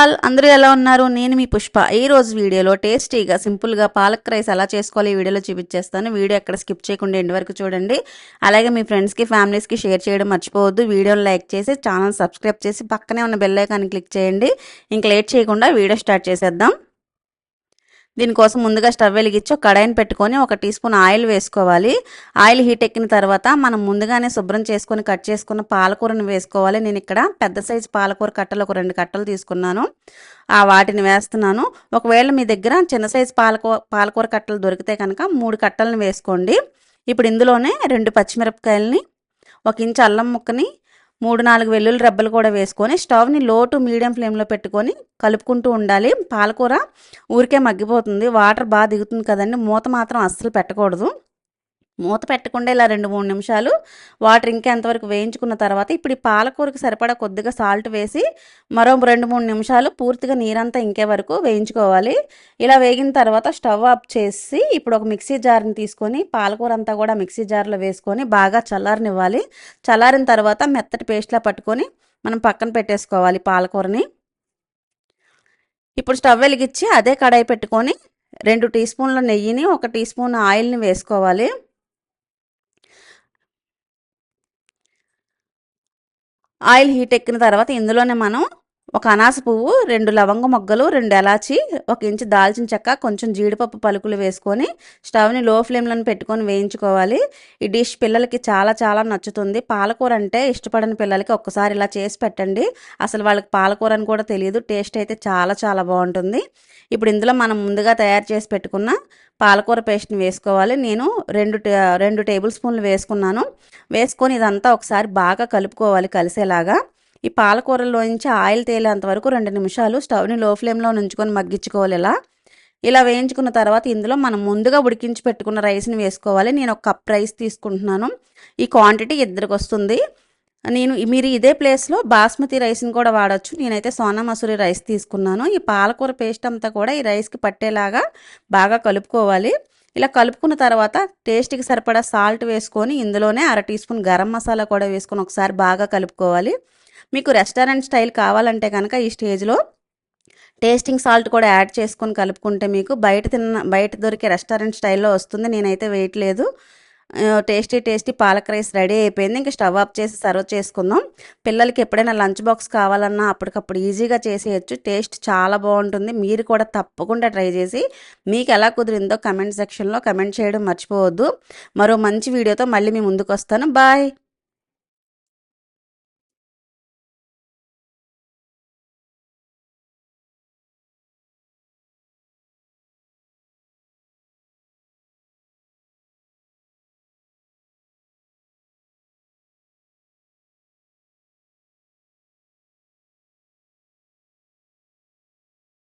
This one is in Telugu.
ఆల్ అందరూ ఎలా ఉన్నారు? నేను మీ పుష్ప. ఈ రోజు వీడియోలో టేస్టీగా సింపుల్గా పాలక్ రైస్ ఎలా చేసుకోవాలి ఈ వీడియోలో చూపించేస్తాను. వీడియో ఎక్కడ స్కిప్ చేయకుండా ఎండి వరకు చూడండి. అలాగే మీ ఫ్రెండ్స్కి ఫ్యామిలీస్కి షేర్ చేయడం మర్చిపోవద్దు. వీడియోని లైక్ చేసి ఛానల్ సబ్స్క్రైబ్ చేసి పక్కనే ఉన్న బెల్ ఐకాన్ని క్లిక్ చేయండి. ఇంక లేట్ చేయకుండా వీడియో స్టార్ట్ చేసేద్దాం. దీనికోసం ముందుగా స్టవ్ వెలిగించి ఒక కడాయిని పెట్టుకొని ఒక టీ స్పూన్ ఆయిల్ వేసుకోవాలి. ఆయిల్ హీట్ ఎక్కిన తర్వాత మనం ముందుగానే శుభ్రం చేసుకొని కట్ చేసుకున్న పాలకూరను వేసుకోవాలి. నేను ఇక్కడ పెద్ద సైజు పాలకూర కట్టలు ఒక రెండు కట్టలు తీసుకున్నాను. ఆ వాటిని వేస్తున్నాను. ఒకవేళ మీ దగ్గర చిన్న సైజు పాలకూర పాలకూర కట్టలు దొరికితే కనుక మూడు కట్టలను వేసుకోండి. ఇప్పుడు ఇందులోనే రెండు పచ్చిమిరపకాయలని ఒక ఇంచు అల్లం ముక్కని మూడు నాలుగు వెల్లుల్లి రెబ్బలు కూడా వేసుకొని స్టవ్ని లో టు మీడియం ఫ్లేమ్లో పెట్టుకొని కలుపుకుంటూ ఉండాలి. పాలకూర ఊరికే మగ్గిపోతుంది. వాటర్ బాగా దిగుతుంది కదండి. మూత మాత్రం అస్సలు పెట్టకూడదు. మూత పెట్టకుండా ఇలా రెండు మూడు నిమిషాలు వాటర్ ఇంకా ఎంతవరకు వేయించుకున్న తర్వాత ఇప్పుడు ఈ పాలకూరకు సరిపడా కొద్దిగా సాల్ట్ వేసి మరో రెండు మూడు నిమిషాలు పూర్తిగా నీరంతా ఇంకే వరకు వేయించుకోవాలి. ఇలా వేగిన తర్వాత స్టవ్ ఆఫ్ చేసి ఇప్పుడు ఒక మిక్సీ జార్ని తీసుకొని పాలకూర అంతా కూడా మిక్సీ జార్లో వేసుకొని బాగా చల్లారనివ్వాలి. చల్లారిన తర్వాత మెత్తటి పేస్ట్లా పట్టుకొని మనం పక్కన పెట్టేసుకోవాలి పాలకూరని. ఇప్పుడు స్టవ్ వెలిగించి అదే కడాయి పెట్టుకొని రెండు టీ స్పూన్ల నెయ్యిని ఒక టీ స్పూన్ ఆయిల్ని వేసుకోవాలి. ఆయిల్ హీట్ ఎక్కిన తర్వాత ఇందులోనే మనం ఒక అనాస పువ్వు రెండు లవంగ మొగ్గలు రెండు ఎలాచి ఒక ఇంచు దాల్చిన చెక్క కొంచెం జీడిపప్పు పలుకులు వేసుకొని స్టవ్ని లో ఫ్లేమ్లను పెట్టుకొని వేయించుకోవాలి. ఈ డిష్ పిల్లలకి చాలా చాలా నచ్చుతుంది. పాలకూర అంటే ఇష్టపడని పిల్లలకి ఒక్కసారి ఇలా చేసి పెట్టండి. అసలు వాళ్ళకి పాలకూర అని కూడా తెలియదు. టేస్ట్ అయితే చాలా చాలా బాగుంటుంది. ఇప్పుడు ఇందులో మనం ముందుగా తయారు చేసి పెట్టుకున్న పాలకూర పేస్ట్ని వేసుకోవాలి. నేను రెండు రెండు టేబుల్ స్పూన్లు వేసుకున్నాను. వేసుకొని ఇదంతా ఒకసారి బాగా కలుపుకోవాలి కలిసేలాగా. ఈ పాలకూరలోంచి ఆయిల్ తేలేంత వరకు రెండు నిమిషాలు స్టవ్ని లో ఫ్లేమ్లో ఉంచుకొని మగ్గించుకోవాలి ఇలా ఇలా వేయించుకున్న తర్వాత ఇందులో మనం ముందుగా ఉడికించి పెట్టుకున్న రైస్ని వేసుకోవాలి. నేను ఒక కప్ రైస్ తీసుకుంటున్నాను. ఈ క్వాంటిటీ ఇద్దరికి వస్తుంది. నేను మీరు ఇదే ప్లేస్లో బాస్మతి రైస్ని కూడా వాడచ్చు. నేనైతే సోనా మసూరి రైస్ తీసుకున్నాను. ఈ పాలకూర పేస్ట్ అంతా కూడా ఈ రైస్కి పట్టేలాగా బాగా కలుపుకోవాలి. ఇలా కలుపుకున్న తర్వాత టేస్ట్కి సరిపడా సాల్ట్ వేసుకొని ఇందులోనే అర టీ స్పూన్ గరం మసాలా కూడా వేసుకొని ఒకసారి బాగా కలుపుకోవాలి. మీకు రెస్టారెంట్ స్టైల్ కావాలంటే కనుక ఈ స్టేజ్లో టేస్టింగ్ సాల్ట్ కూడా యాడ్ చేసుకొని కలుపుకుంటే మీకు బయట తిన్న బయట దొరికే రెస్టారెంట్ స్టైల్లో వస్తుంది. నేనైతే వేయట్లేదు tasty tasty palak rice ready అయిపోయింది. ఇంకా స్టవ్ ఆఫ్ చేసి సర్వ్ చేసుకుందాం. పిల్లలకి ఎప్పుడైనా లంచ్ బాక్స్ కావాలన్నా అప్పటికప్పుడు ఈజీగా చేసేయచ్చు. టేస్ట్ చాలా బాగుంటుంది. మీరు కూడా తప్పకుండా ట్రై చేసి మీకు ఎలా కుదిరిందో కమెంట్ సెక్షన్లో కమెంట్ చేయడం మర్చిపోవద్దు. మరో మంచి వీడియోతో మళ్ళీ మీ ముందుకు వస్తాను. బాయ్!